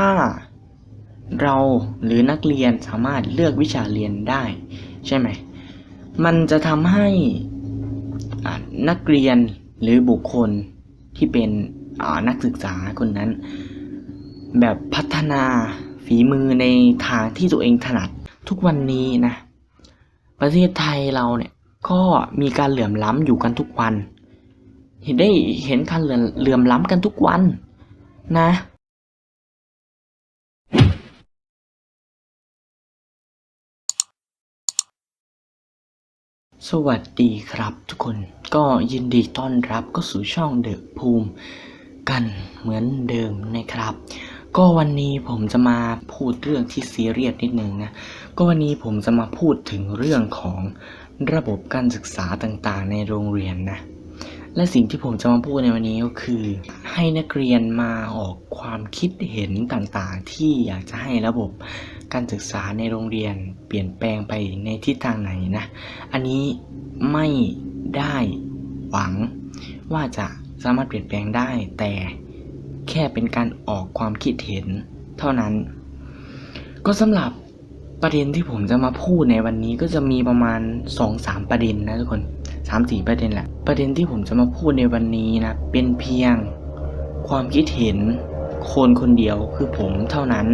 ถ้าเราหรือนักเรียนสามารถเลือกวิชาเรียนได้ ใช่ไหม มันจะทำให้นักเรียนหรือบุคคลที่เป็นนักศึกษาคนนั้น แบบพัฒนาฝีมือในทางที่ตัวเองถนัดทุกวันนี้นะ ประเทศไทยเราเนี่ยก็มีการเหลื่อมล้ำอยู่กันทุกวัน เห็นได้เห็นการเหลื่อมล้ำกันทุกวันนะ สวัสดีครับทุกคนก็ยินดีต้อนรับก็สู่ช่องเดอะภูมิกันเหมือนเดิมนะครับ ก็วันนี้ผมจะมาพูดเรื่องที่ซีเรียสนิดนึงนะก็วันนี้ผมจะมาพูดถึงเรื่องของระบบการศึกษาต่างๆ ในโรงเรียนนะ และสิ่งที่ผมจะมาพูดในวันนี้ก็คือ ให้นักเรียนมาออกความคิดเห็นต่างๆ ที่อยากจะให้ระบบการศึกษาในโรงเรียนเปลี่ยนแปลงไปในทิศทางไหนนะ อันนี้ไม่ได้หวังว่าจะสามารถเปลี่ยนแปลงได้ แต่แค่เป็นการออกความคิดเห็นเท่านั้น ก็สำหรับประเด็นที่ผมจะมาพูดในวันนี้ก็จะมีประมาณ 2-3 ประเด็นนะทุกคน สามสี่ประเด็นแหละ ประเด็นที่ผมจะมาพูดในวันนี้นะ เป็นเพียงความคิดเห็นคนคนเดียวคือผมเท่านั้น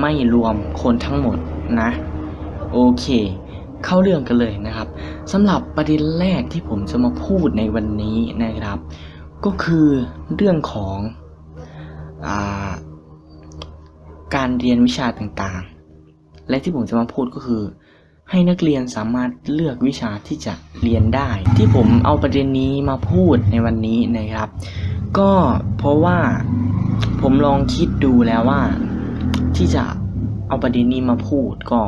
ไม่รวมคนทั้งหมดนะ โอเค เข้าเรื่องกันเลยนะครับสำหรับประเด็นแรกที่ผมจะมาพูดในวันนี้นะครับ ก็คือเรื่องของอาการเรียนวิชาต่างๆ และที่ผมจะมาพูดก็คือ ให้นักเรียนสามารถเลือกวิชาที่จะเรียนได้ ที่ผมเอาประเด็นนี้มาพูดในวันนี้นะครับ ก็เพราะว่าผมลองคิดดูแล้วว่า ที่จะเอาประเด็นนี้มาพูดก็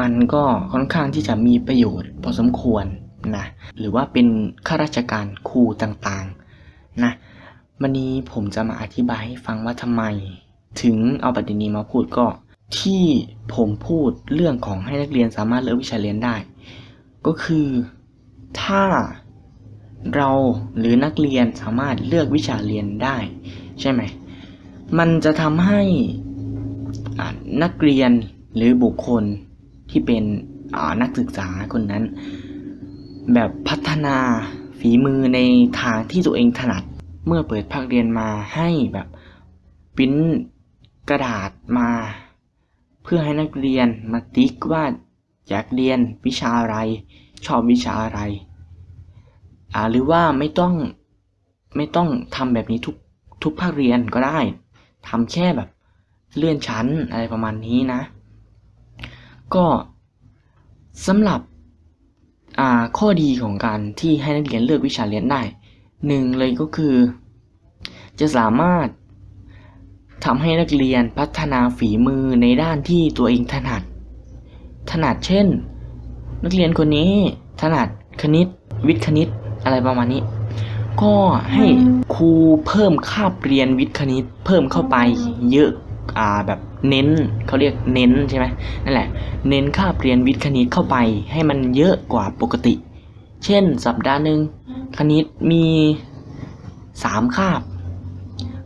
มันก็ค่อนข้างที่จะมีประโยชน์พอสมควรนะหรือว่าเป็นข้าราชการครูต่างๆนะวันนี้ผมจะมาอธิบายให้ฟังว่าทำไม ถึงเอาประเด็นนี้มาพูดก็ ที่ผมพูดเรื่องของให้นักเรียนสามารถเลือกวิชาเรียนได้ ก็คือถ้าเราหรือนักเรียนสามารถเลือกวิชาเรียนได้ ใช่ไหม มันจะทำให้นักเรียนหรือบุคคลที่เป็นนักศึกษาคนนั้น แบบพัฒนาฝีมือในทางที่ตัวเองถนัด เมื่อเปิดภาคเรียนมาให้แบบปิ้นกระดาษมา เพื่อให้นักเรียนมาติ๊กว่าอยากเรียนวิชาอะไร ชอบวิชาอะไรอ่าหรือว่าไม่ต้องไม่ต้องทำแบบนี้ทุกทุกภาคเรียนก็ได้ทำแค่แบบเลื่อนชั้นอะไรประมาณนี้นะ ก็สำหรับอ่าข้อดีของการที่ให้นักเรียนเลือกวิชาเรียนได้หนึ่งเลยก็คือ จะสามารถ ทำให้นักเรียนพัฒนาฝีมือในด้านที่ตัวเองถนัด ถนัดเช่น นักเรียนคนนี้ถนัดคณิต วิทย์คณิตอะไรประมาณนี้ ก็ให้ครูเพิ่มคาบเรียนวิทย์คณิต เพิ่มเข้าไปเยอะอ่าแบบเน้นเขาเรียกเน้นใช่ไหมนั่นแหละ เน้นคาบเรียนวิทย์คณิตเข้าไปให้มันเยอะกว่าปกติ เช่น สัปดาห์หนึ่งคณิตมีสามคาบ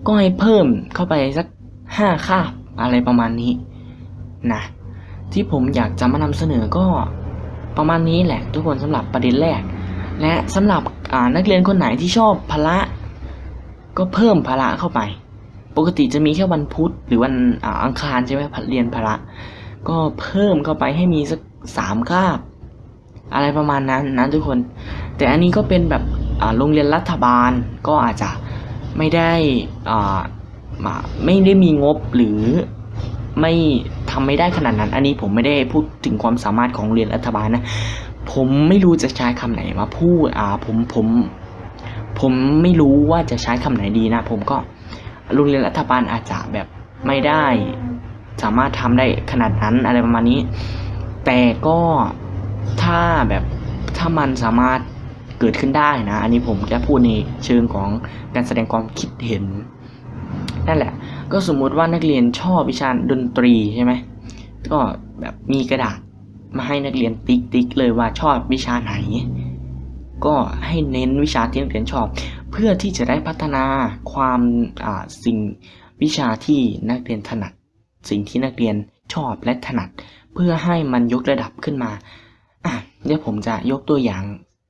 ก็ให้เพิ่มเข้าไปสักห้าคาบอะไรประมาณนี้นะที่ผมอยากจะมานำเสนอก็ประมาณนี้แหละ ทุกคนสำหรับประเด็นแรก และสำหรับนักเรียนคนไหนที่ชอบพละ ก็เพิ่มพละเข้าไป ปกติจะมีแค่วันพุธหรือวันอ,อังคารใช่ไหมเรียนพละ ก็เพิ่มเข้าไปให้มีสักสามคาบ อะไรประมาณนั้นนะทุกคน แต่อันนี้ก็เป็นแบบโรงเรียนรัฐบาลก็อาจจะ ไม่ได้อ่าไม่ได้มีงบหรือไม่ทำไม่ได้ขนาดนั้น อันนี้ผมไม่ได้พูดถึงความสามารถของเรียนรัฐบาลนะ ผมไม่รู้จะใช้คำไหนมาพูดอ่าผมผมผมไม่รู้ว่าจะใช้คำไหนดีนะ ผมก็โรงเรียนรัฐบาลอาจจะแบบไม่ได้ สามารถทำได้ขนาดนั้นอะไรประมาณนี้ แต่ก็ถ้าแบบถ้ามันสามารถ เกิดขึ้นได้นะ อันนี้ผมจะพูดในเชิงของการแสดงความคิดเห็น นั่นแหละ ก็สมมุติว่านักเรียนชอบวิชาดนตรีใช่ไหมก็แบบมีกระดาษมาให้นักเรียนติ๊กติ๊กเลยว่าชอบวิชาไหน ก็ให้เน้นวิชาที่นักเรียนชอบ เพื่อที่จะได้พัฒนาความสิ่งวิชาที่นักเรียนถนัด สิ่งที่นักเรียนชอบและถนัด เพื่อให้มันยกระดับขึ้นมาอะเดี๋ยวผมจะยกตัวอย่าง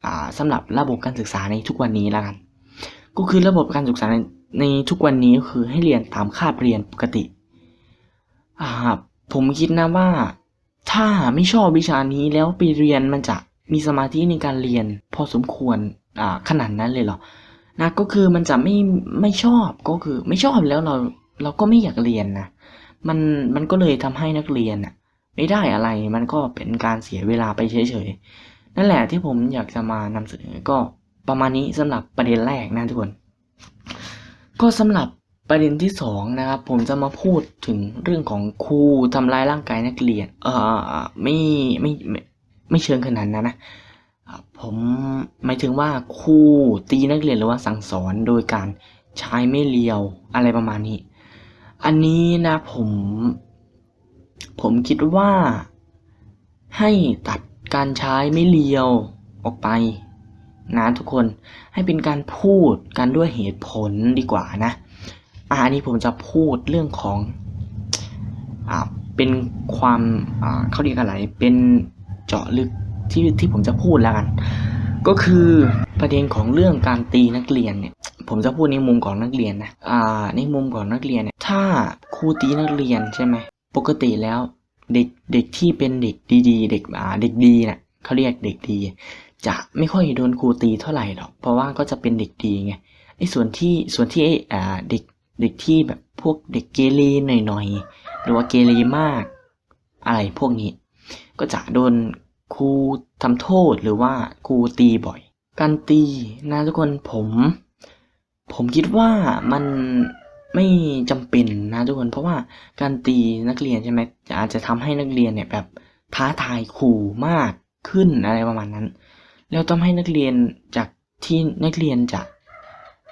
อ่าสำหรับระบบการศึกษาในทุกวันนี้แล้วกัน ก็คือระบบการศึกษาในในทุกวันนี้ก็คือให้เรียนตามคาบเรียนปกติ ผมคิดนะว่า ถ้าไม่ชอบวิชานี้แล้วไปเรียนมันจะมีสมาธิในการเรียน พอสมควรขนาดนั้นเลยเหรอนะก็คือมันจะไม่ไม่ชอบก็คือไม่ชอบแล้วเราเราก็ไม่อยากเรียนนะมันมันก็เลยทำให้นักเรียนอะไม่ได้อะไรมันก็เป็นการเสียเวลาไปเฉยๆ นั่นแหละที่ผมอยากจะมานำเสนอก็ประมาณนี้สำหรับประเด็นแรกนะทุกคน ก็สำหรับประเด็นที่สองนะครับ ผมจะมาพูดถึงเรื่องของครูทำร้ายร่างกายนักเรียน เออไม่ไม่ไม่ไม่เชิงขนาดนั้นนะผมหมายถึงว่าครูตีนักเรียนหรือว่าสั่งสอนโดยการใช้ไม่เลียวอะไรประมาณนี้ อันนี้นะผม ผมคิดว่าให้ตัด การใช้ไม่เลียวออกไปนะทุกคนให้เป็นการพูดกันด้วยเหตุผลดีกว่านะอ่าอันนี้ผมจะพูดเรื่องของอ่าเป็นความอ่าเขาเรียกอะไรเป็นเจาะลึกที่ที่ผมจะพูดแล้วกัน ก็คือประเด็นของเรื่องการตีนักเรียนเนี่ยผมจะพูดในมุมของนักเรียนนะอ่าในมุมของนักเรียนเนี่ยถ้าครูตีนักเรียนใช่ไหมปกติแล้ว เด็กเด็กที่เป็นเด็กดีๆ เด็กอ่าเด็กดีน่ะเขาเรียกเด็กดี จะไม่ค่อยโดนครูตีเท่าไหร่หรอกเพราะว่าก็จะเป็นเด็กดีไงไอ้ส่วนที่ส่วนที่ไอ้อ่าเด็กเด็กที่แบบพวกเด็กเกเรหน่อยๆหรือว่าเกเรมาก อะไรพวกนี้ ก็จะโดนครูทำโทษหรือว่าครูตีบ่อย การตีนะทุกคนผม ผมคิดว่ามัน ไม่จำเป็นนะทุกคนเพราะว่าการตีนักเรียนใช่ไหมอาจจะทำให้นักเรียนเนี่ยแบบท้าทายครูมากขึ้นอะไรประมาณนั้น แล้วทำให้นักเรียนจากที่นักเรียนจะ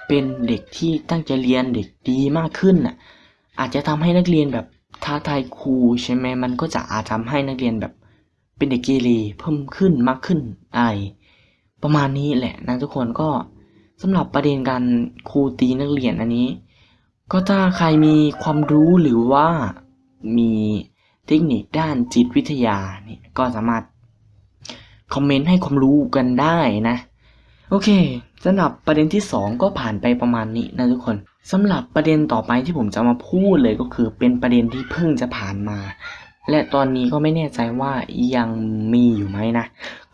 เป็นเด็กที่ตั้งใจเรียนเด็กดีมากขึ้นน่ะอาจจะทำให้นักเรียนแบบท้าทายครูใช่ไหมมันก็จะอาจทำให้นักเรียนแบบเป็นเด็กเกเรเพิ่มขึ้นมากขึ้นอะไรประมาณนี้แหละนะทุกคนก็สำหรับประเด็นการครูตีนักเรียนอันนี้ ก็ถ้าใครมีความรู้หรือว่ามีเทคนิคด้านจิตวิทยาเนี่ยก็สามารถคอมเมนต์ให้ความรู้กันได้นะ โอเคสำหรับประเด็นที่ 2 ก็ผ่านไปประมาณนี้นะทุกคนสำหรับประเด็นต่อไปที่ผมจะมาพูดเลยก็คือเป็นประเด็นที่เพิ่งจะผ่านมา และตอนนี้ก็ไม่แน่ใจว่ายังมีอยู่ไหมนะ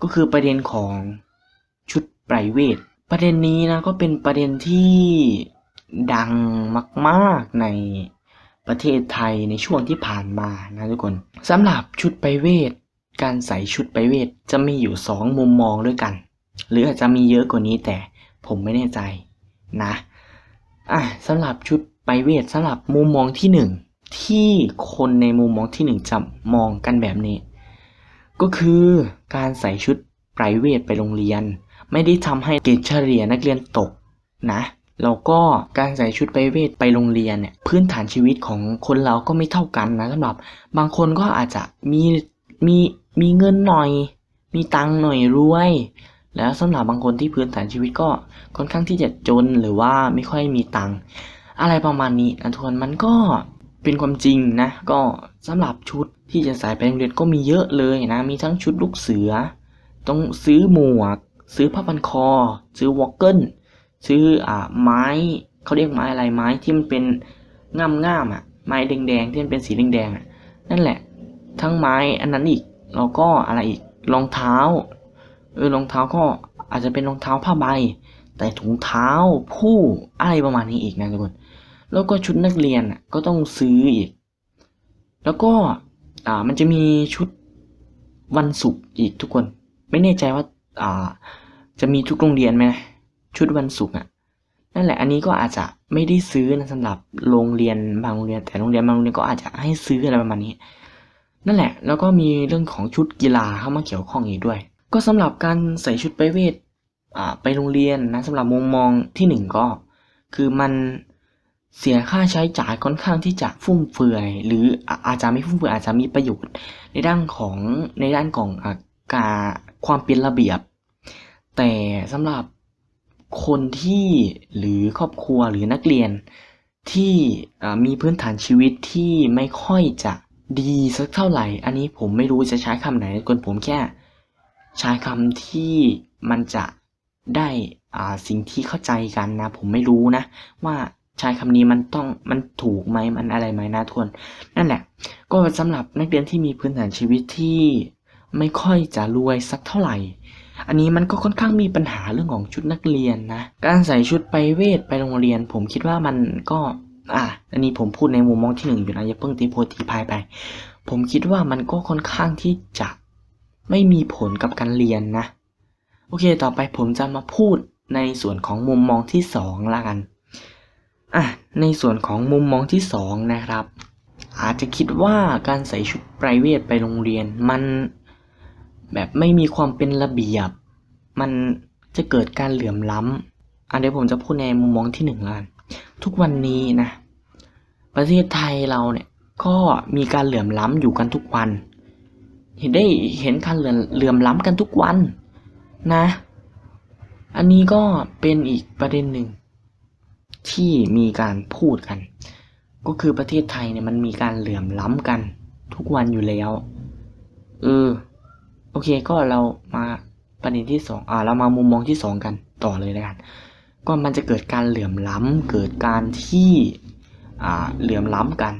ก็คือประเด็นของชุดไพรเวทประเด็นนี้นะก็เป็นประเด็นที่ ดังมากๆในประเทศไทยในช่วงที่ผ่านมานะทุกคนสำหรับชุดไพรเวท การใส่ชุดไปเวทจะมีอยู่สองมุมมองด้วยกัน หรืออาจจะมีเยอะกว่านี้แต่ผมไม่แน่ใจนะอะสำหรับชุดไปเวทสำหรับมุมมองที่หนึ่งที่คนในมุมมองที่หนึ่งจะมองกันแบบนี้ ก็คือการใส่ชุดไพรเวทไปโรงเรียน ไม่ได้ทำให้เกรดเฉลี่ยนักเรียนตกนะ แล้วก็การใส่ชุดไพรเวทไปโรงเรียนเนี่ยพื้นฐานชีวิตของคนเราก็ไม่เท่ากันนะสำหรับบางคนก็อาจจะมีมีมีเงินหน่อย มีตังหน่อยรวย แล้วสำหรับบางคนที่พื้นฐานชีวิตก็ค่อนข้างที่จะจนหรือว่าไม่ค่อยมีตังอะไรประมาณนี้นะทุกคนมันก็เป็นความจริงนะ ก็สำหรับชุดที่จะใส่ไปโรงเรียนก็มีเยอะเลยนะ มีทั้งชุดลูกเสือ ต้องซื้อหมวก ซื้อผ้าพันคอ ซื้อวอลเกิล ซื้ออ่าไม้เขาเรียกไม้อะไรไม้ที่มันเป็นง่ามง่ามอะ ไม้แดงๆที่มันเป็นสีแดงๆอะนั่นแหละ ทั้งไม้อันนั้นอีกแล้วก็อะไรอีกรองเท้าเออรองเท้าก็อาจจะเป็นรองเท้าผ้าใบ แต่ถุงเท้าผู้อะไรประมาณนี้อีกนะทุกคนแล้วก็ชุดนักเรียนอะก็ต้องซื้ออีก แล้วก็อ่ามันจะมีชุดวันศุกร์อีกทุกคน ไม่แน่ใจว่าอ่าจะมีทุกโรงเรียนไหม ชุดวันศุกร์อะนั่นแหละอันนี้ก็อาจจะไม่ได้ซื้อนะสำหรับโรงเรียนบางโรงเรียนแต่โรงเรียนบางโรงเรียนก็อาจจะให้ซื้ออะไรประมาณนี้ นั่นแหละ แล้วก็มีเรื่องของชุดกีฬาเข้ามาเกี่ยวข้องอีกด้วย ก็สำหรับการใส่ชุดไปเวทอ่าไปโรงเรียนนะสำหรับมุมมองที่หนึ่งก็ คือมันเสียค่าใช้จ่ายค่อนข้างที่จะฟุ่มเฟือย หรืออะอาจจะไม่ฟุ่มเฟือยอาจจะมีประโยชน์ ในด้านของในด้านของอะการความเป็นระเบียบ แต่สำหรับ คนที่หรือครอบครัวหรือนักเรียนที่มีพื้นฐานชีวิตที่ไม่ค่อยจะดีสักเท่าไหร่ อันนี้ผมไม่รู้จะใช้คำไหนคนผมแค่ใช้คำที่มันจะได้อ่าสิ่งที่เข้าใจกันนะ ผมไม่รู้นะ ว่าใช้คำนี้มันต้องมันถูกไหมมันอะไรไหมนะทุกคนนั่นแหละ ก็สำหรับนักเรียนที่มีพื้นฐานชีวิตที่ไม่ค่อยจะรวยสักเท่าไหร่ อันนี้มันก็ค่อนข้างมีปัญหาเรื่องของชุดนักเรียนนะ การใส่ชุดไปเวทไปโรงเรียน ผมคิดว่ามันก็ อะ อันนี้ผมพูดในมุมมองที่หนึ่งอยู่นะอย่าเพิ่งตีโพตีพายไป ผมคิดว่ามันก็ค่อนข้างที่จะไม่มีผลกับการเรียนนะ โอเค ต่อไปผมจะมาพูดในส่วนของมุมมองที่สองละกัน อะ ในส่วนของมุมมองที่สองนะครับ อาจจะคิดว่าการใส่ชุดไพรเวทไปโรงเรียนมัน แบบไม่มีความเป็นระเบียบ มันจะเกิดการเหลื่อมล้ำอันเดี๋ยวผมจะพูดในมุมมองที่หนึ่งละกันทุกวันนี้นะ ประเทศไทยเราเนี่ยก็มีการเหลื่อมล้ำอยู่กันทุกวัน เห็นได้เห็นการเหลื่อมเหลื่อมล้ำกันทุกวันนะ อันนี้ก็เป็นอีกประเด็นหนึ่ง ที่มีการพูดกัน ก็คือประเทศไทยเนี่ยมันมีการเหลื่อมล้ำกัน ทุกวันอยู่แล้ว เออ โอเคก็เรามาประเด็นที่สองอ่าเรามามุมมองที่สองกันต่อเลยแล้วกัน ก็มันจะเกิดการเหลื่อมล้ำเกิดการที่อ่าเหลื่อมล้ำกัน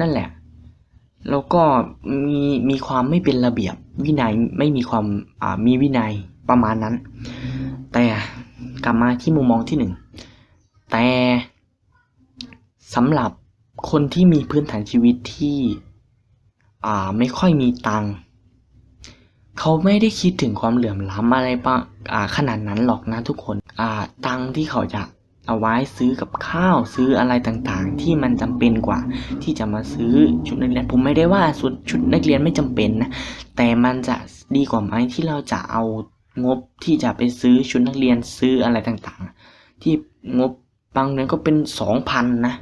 นั่นแหละ แล้วก็มีมีความไม่เป็นระเบียบวินัยไม่มีความอ่ามีวินัยประมาณนั้น แต่กลับมาที่มุมมองที่หนึ่งแต่สำหรับคนที่มีพื้นฐานชีวิตที่ อ่าไม่ค่อยมีตังค์ เขาไม่ได้คิดถึงความเหลื่อมล้ำอะไรปะอ่าขนาดนั้นหรอกนะทุกคนอ่าตังที่เขาจะเอาไว้ซื้อกับข้าวซื้ออะไรต่างๆ ที่มันจำเป็นกว่า ที่จะมาซื้อชุดนักเรียนผมไม่ได้ว่าชุดชุดนักเรียนไม่จำเป็นนะแต่มันจะดีกว่าไหมที่เราจะเอางบที่จะไปซื้อชุดนักเรียนซื้ออะไรต่างๆ ที่งบบางเดือนก็เป็นสองพันนะ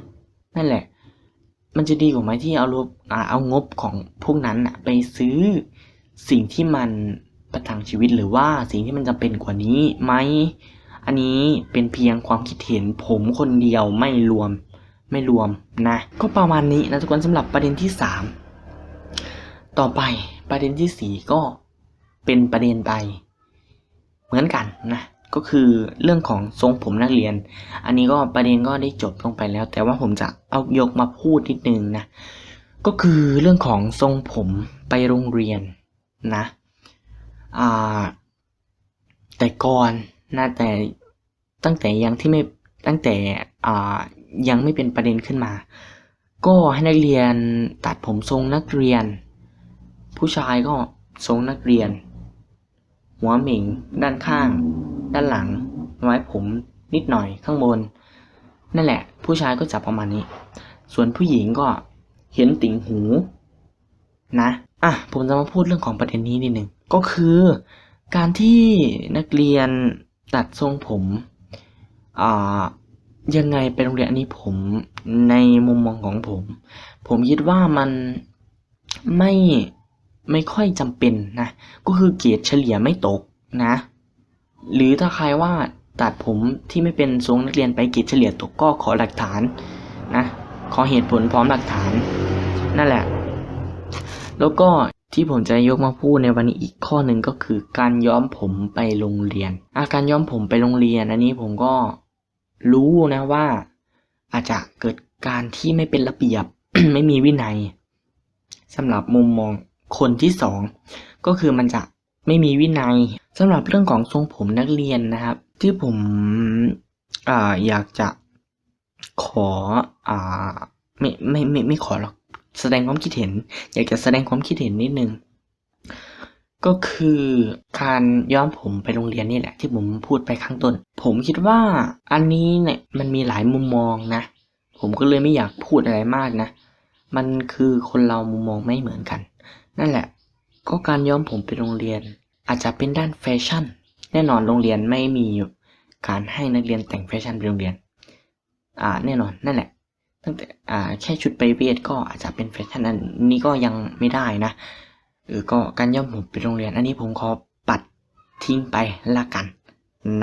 นั่นแหละ มันจะดีกว่าไหมที่เอารวบเอางบของพวกนั้นอะไปซื้อ สิ่งที่มันประทังชีวิตหรือว่าสิ่งที่มันจำเป็นกว่านี้ไหม อันนี้เป็นเพียงความคิดเห็นผมคนเดียวไม่รวมไม่รวมนะ ก็ประมาณนี้นะทุกคนสำหรับประเด็นที่สามต่อไปประเด็นที่สี่ก็เป็นประเด็นไป เหมือนกันนะก็คือเรื่องของทรงผมนักเรียน อันนี้ก็ประเด็นก็ได้จบลงไปแล้ว แต่ว่าผมจะเอายกมาพูดนิดนึงนะ ก็คือเรื่องของทรงผมไปโรงเรียน นะอ่าแต่ก่อนนะแต่ตั้งแต่ยังที่ไม่ตั้งแต่อ่ายังไม่เป็นประเด็นขึ้นมา ก็ให้นักเรียนตัดผมทรงนักเรียน ผู้ชายก็ทรงนักเรียน หัวหม่งด้านข้าง ด้านหลัง ไว้ผมนิดหน่อยข้างบน นั่นแหละ ผู้ชายก็จับประมาณนี้ ส่วนผู้หญิงก็เห็นติ่งหูนะ อะผมจะมาพูดเรื่องของประเด็นนี้นิดหนึ่งก็คือ การที่นักเรียนตัดทรงผมอ่ายังไงไปโรงเรียนอันนี้ผมในมุมมองของผม ผมคิดว่ามันไม่ไม่ค่อยจำเป็นนะ ก็คือเกรดเฉลี่ยไม่ตกนะ หรือถ้าใครว่าตัดผมที่ไม่เป็นทรงนักเรียนไปเกรดเฉลี่ยตกก็ขอหลักฐานนะขอเหตุผลพร้อมหลักฐาน นั่นแหละ แล้วก็ที่ผมจะยกมาพูดในวันนี้อีกข้อหนึ่งก็คือการย้อมผมไปโรงเรียน อาการย้อมผมไปโรงเรียนอันนี้ผมก็รู้นะว่า อาจจะเกิดการที่ไม่เป็นระเบียบ ไม่มีวินัยสำหรับมุมมองคนที่สองก็คือมันจะไม่มีวินัยสำหรับเรื่องของทรงผมนักเรียนนะครับ ที่ผมออยากจะขออ่าไม่ไม่ไม่ไม่ขอหรอก แสดงความคิดเห็น อยากจะแสดงความคิดเห็นนิดนึง ก็คือการย้อมผมไปโรงเรียนนี่แหละ ที่ผมพูดไปข้างต้น ผมคิดว่าอันนี้เนี่ยมันมีหลายมุมมองนะ ผมก็เลยไม่อยากพูดอะไรมากนะ มันคือคนเรามุมมองไม่เหมือนกัน นั่นแหละ ก็การย้อมผมไปโรงเรียน อาจจะเป็นด้านแฟชั่น แน่นอนโรงเรียนไม่มีการให้นักเรียนแต่งแฟชั่นไปโรงเรียน อ่าแน่นอนนั่นแหละ ตั้งแต่อ่าแค่ชุดไปเวทก็อาจจะเป็นแฟชั่นอันนี้ก็ยังไม่ได้นะเออก็การย้อมผมไปโรงเรียน อันนี้ผมขอปัดทิ้งไปละกัน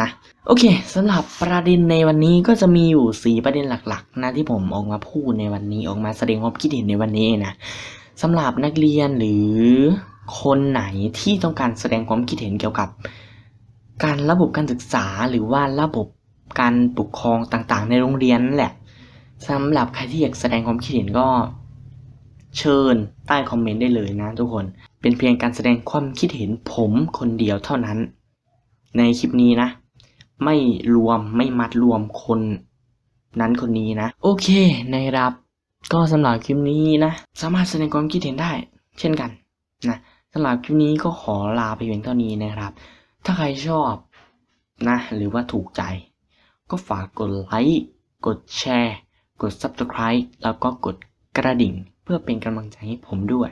นะโอเคสำหรับประเด็นในวันนี้ก็จะมีอยู่ 4 ประเด็นหลักๆนะที่ผมออกมาพูดในวันนี้ออกมาแสดงความคิดเห็นในวันนี้นะสำหรับนักเรียนหรือคนไหนที่ต้องการแสดงความคิดเห็นเกี่ยวกับ การระบบการศึกษาหรือว่าระบบการปกครองต่างๆ ในโรงเรียนแหละ สำหรับใครที่อยากแสดงความคิดเห็นก็ เชิญใต้คอมเมนต์ได้เลยนะทุกคน เป็นเพียงการแสดงความคิดเห็นผมคนเดียวเท่านั้น ในคลิปนี้นะ ไม่รวมไม่มัดรวมคนนั้นคนนี้นะ โอเคนะครับ ก็สำหรับคลิปนี้นะ สามารถแสดงความคิดเห็นได้ เช่นกันนะสำหรับคลิปนี้ก็ขอลาไปเพียงเท่านี้นะครับ ถ้าใครชอบนะ หรือว่าถูกใจ ก็ฝากกดไลค์ กดแชร์ กด Subscribe แล้วก็กดกระดิ่ง เพื่อเป็นกำลังใจให้ผมด้วย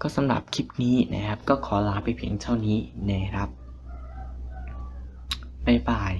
ก็สำหรับคลิปนี้นะครับ ก็ขอลาไปเพียงเท่านี้นะครับบ๊ายบาย